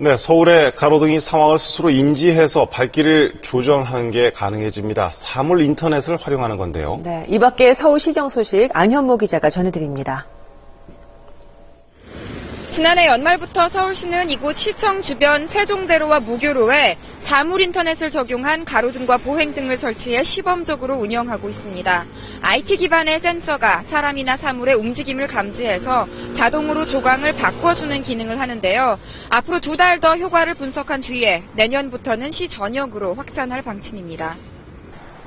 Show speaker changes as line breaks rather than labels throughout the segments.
네, 서울의 가로등이 상황을 스스로 인지해서 발길을 조정하는 게 가능해집니다. 사물 인터넷을 활용하는 건데요.
네, 이 밖에 서울시정 소식 안현모 기자가 전해드립니다.
지난해 연말부터 서울시는 이곳 시청 주변 세종대로와 무교로에 사물 인터넷을 적용한 가로등과 보행 등을 설치해 시범적으로 운영하고 있습니다. IT 기반의 센서가 사람이나 사물의 움직임을 감지해서 자동으로 조광을 바꿔주는 기능을 하는데요. 앞으로 두 달 더 효과를 분석한 뒤에 내년부터는 시 전역으로 확산할 방침입니다.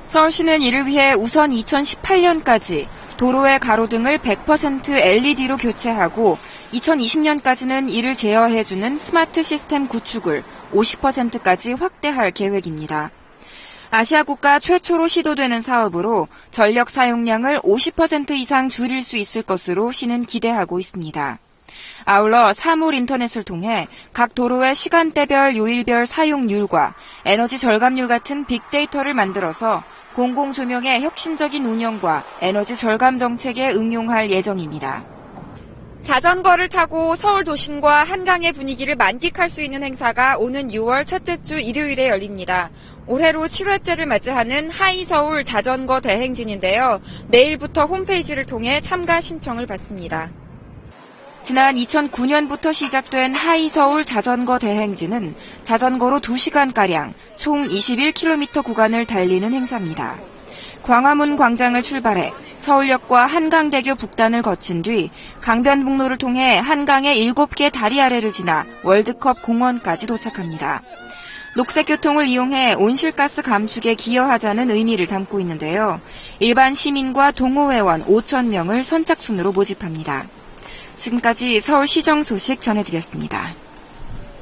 서울시는 이를 위해 우선 2018년까지 도로의 가로등을 100% LED로 교체하고 2020년까지는 이를 제어해주는 스마트 시스템 구축을 50%까지 확대할 계획입니다. 아시아 국가 최초로 시도되는 사업으로 전력 사용량을 50% 이상 줄일 수 있을 것으로 시는 기대하고 있습니다. 아울러 사물 인터넷을 통해 각 도로의 시간대별 요일별 사용률과 에너지 절감률 같은 빅데이터를 만들어서 공공조명의 혁신적인 운영과 에너지 절감 정책에 응용할 예정입니다. 자전거를 타고 서울 도심과 한강의 분위기를 만끽할 수 있는 행사가 오는 6월 첫째 주 일요일에 열립니다. 올해로 7회째를 맞이하는 하이서울 자전거 대행진인데요. 내일부터 홈페이지를 통해 참가 신청을 받습니다. 지난 2009년부터 시작된 하이서울 자전거 대행진은 자전거로 2시간가량 총 21km 구간을 달리는 행사입니다. 광화문 광장을 출발해 서울역과 한강대교 북단을 거친 뒤 강변북로를 통해 한강의 7개 다리 아래를 지나 월드컵 공원까지 도착합니다. 녹색 교통을 이용해 온실가스 감축에 기여하자는 의미를 담고 있는데요. 일반 시민과 동호회원 5천 명을 선착순으로 모집합니다. 지금까지 서울시정 소식 전해드렸습니다.